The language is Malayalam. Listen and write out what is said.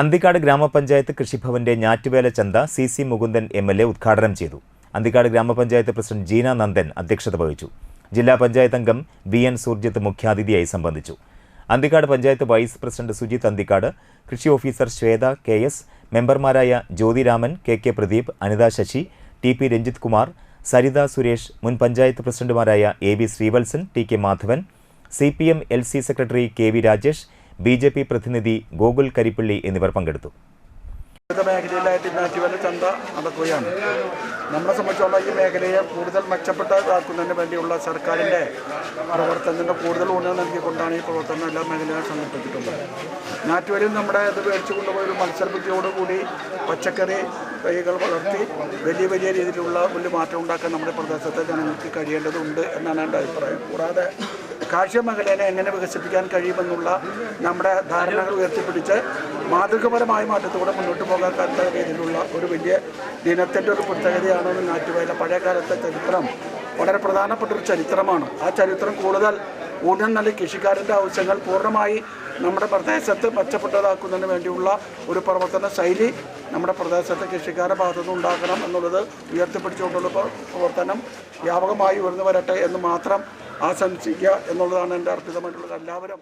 അന്തിക്കാട് ഗ്രാമപഞ്ചായത്ത് കൃഷിഭവന്റെ ഞാറ്റുവേല ചന്ത C C Mukundan M L A ഉദ്ഘാടനം ചെയ്തു. അന്തിക്കാട് ഗ്രാമപഞ്ചായത്ത് പ്രസിഡന്റ് ജീന നന്ദൻ അധ്യക്ഷത വഹിച്ചു. ജില്ലാ പഞ്ചായത്ത് അംഗം വി എൻ സൂർജിത്ത് മുഖ്യാതിഥിയായി സംബന്ധിച്ചു. അന്തിക്കാട് പഞ്ചായത്ത് വൈസ് പ്രസിഡന്റ് സുജിത് അന്തിക്കാട് കൃഷി ഓഫീസർ ശ്വേത കെ എസ് മെമ്പർമാരായ Jyothiraman K K Pradeep Anitha Sasi T P Ranjith Kumar Saritha Suresh മുൻ പഞ്ചായത്ത് പ്രസിഡന്റുമാരായ A B Sreevalsan T K Madhavan C P M L C secretary K V Rajesh B J P പ്രതിനിധി ഗോകുൽ കരിപ്പള്ളി എന്നിവർ പങ്കെടുത്തു. ചന്ത നടക്കുകയാണ് നമ്മളെ സംബന്ധിച്ചുള്ള ഈ മേഖലയെ കൂടുതൽ മെച്ചപ്പെട്ടതാക്കുന്നതിന് വേണ്ടിയുള്ള സർക്കാരിന്റെ പ്രവർത്തനത്തിന് കൂടുതൽ ഊന്നൽ നൽകിക്കൊണ്ടാണ് ഈ പ്രവർത്തനം എല്ലാ മേഖലകളും സംഘടിപ്പിച്ചിട്ടുള്ളത്. നാറ്റുവേലിൽ നമ്മുടെ ഇത് മേടിച്ചു കൊണ്ടുപോയി ഒരു മത്സരബുദ്ധിയോടുകൂടി പച്ചക്കറി തൈകൾ വളർത്തി വലിയ വലിയ രീതിയിലുള്ള വലിയ മാറ്റം ഉണ്ടാക്കാൻ നമ്മുടെ പ്രദേശത്തെ ജനങ്ങൾക്ക് കഴിയേണ്ടതുണ്ട് എന്നാണ് എന്റെ അഭിപ്രായം. കൂടാതെ കാർഷിക മേഖലയെ എങ്ങനെ വികസിപ്പിക്കാൻ കഴിയുമെന്നുള്ള നമ്മുടെ ധാരണകൾ ഉയർത്തിപ്പിടിച്ച് മാതൃകപരമായ മാറ്റത്തോടെ മുന്നോട്ട് കഴിയുന്ന രീതിയിലുള്ള ഒരു വലിയ ദിനത്തിന്റെ ഒരു പ്രത്യേകതയാണ് നാറ്റുവേല പഴയ കാലത്തെ ചരിത്രം വളരെ പ്രധാനപ്പെട്ട ഒരു ചരിത്രമാണ്. ആ ചരിത്രം കൂടുതൽ ഊന്നൽ നൽകി കൃഷിക്കാരന്റെ ആവശ്യങ്ങൾ പൂർണമായി നമ്മുടെ പ്രദേശത്ത് മെച്ചപ്പെട്ടതാക്കുന്നതിന് വേണ്ടിയുള്ള ഒരു പ്രവർത്തന ശൈലി നമ്മുടെ പ്രദേശത്തെ കൃഷിക്കാരുടെ ഭാഗത്തുനിന്ന് ഉണ്ടാക്കണം എന്നുള്ളത് ഉയർത്തിപ്പിടിച്ചുകൊണ്ടുള്ള പ്രവർത്തനം വ്യാപകമായി ഉയർന്നു വരട്ടെ എന്ന് മാത്രം ആശംസിക്കുക എന്നുള്ളതാണ് എന്റെ അർപ്പിതമായിട്ടുള്ളത്. എല്ലാവരും